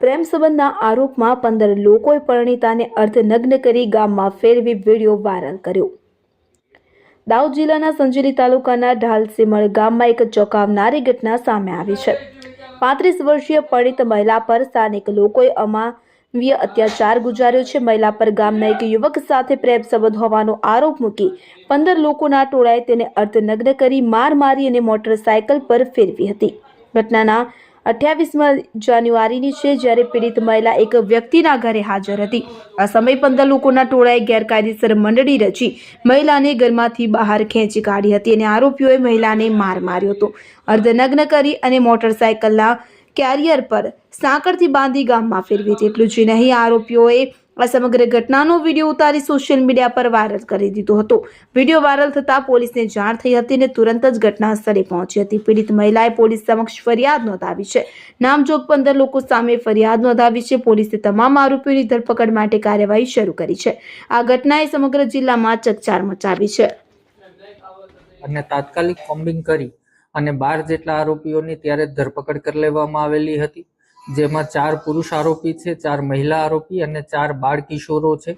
પ્રેમ સંબંધના આરોપમાં પંદર લોકોએ પરિણીતાને અર્ધનગ્ન કરી ગામમાં ફેરવી વીડિયો વાયરલ કર્યો. દાહોદ જિલ્લાના સંજેલી તાલુકાના ઢાલસીમળ ગામમાં એક ચોંકાવનારી ઘટના સામે આવી છે. પાંત્રીસ વર્ષીય પરિણીત મહિલા પર સ્થાનિક લોકોએ અમાવ્ય અત્યાચાર ગુજાર્યો છે. મહિલા પર ગામના એક યુવક સાથે પ્રેમ સંબંધ હોવાનો આરોપ મૂકી પંદર લોકોના ટોળાએ તેને અર્ધનગ્ન કરી માર મારી અને મોટરસાયકલ પર ફેરવી હતી. ઘટનાના અઠ્યાવીસમાં જાન્યુઆરીની છે, જ્યારે પીડિત મહિલા એક વ્યક્તિના ઘરે હાજર હતી. આ સમયે પંદર લોકોના ટોળાએ ગેરકાયદેસર મંડળી રચી મહિલાને ઘરમાંથી બહાર ખેંચી કાઢી હતી અને આરોપીઓએ મહિલાને માર માર્યો હતો. અર્ધનગ્ન કરી અને મોટરસાયકલના કેરિયર પર સાંકળથી બાંધી ગામમાં ફેરવી હતી એટલું જ નહીં, આરોપીઓએ આ સમગ્ર ઘટનાનો વીડિયો ઉતારી સોશિયલ મીડિયા પર વાયરલ કરી દીધો હતો. વીડિયો વાયરલ થતાં પોલીસને જાણ થઈ હતી અને તુરંત જ ઘટના સ્થળે પહોંચી હતી. પીડિત મહિલાએ પોલીસ સમક્ષ ફરિયાદ નોંધાવી છે. નામજોગ પંદર લોકો સામે ફરિયાદ નોંધાવી છે. પોલીસે તમામ આરોપીઓની ધરપકડ માટે કાર્યવાહી શરૂ કરી છે. આ ઘટનાએ સમગ્ર જિલ્લામાં ચકચાર મચાવી છે. અને તાત્કાલિક કોમ્બિંગ કરી અને બાર જેટલા આરોપીઓની ત્યારે ધરપકડ કરી લેવામાં આવેલી હતી. જેમાં ચાર પુરુષ આરોપી છે ચાર મહિલા આરોપી અને ચાર બાળ કિશોરો છે.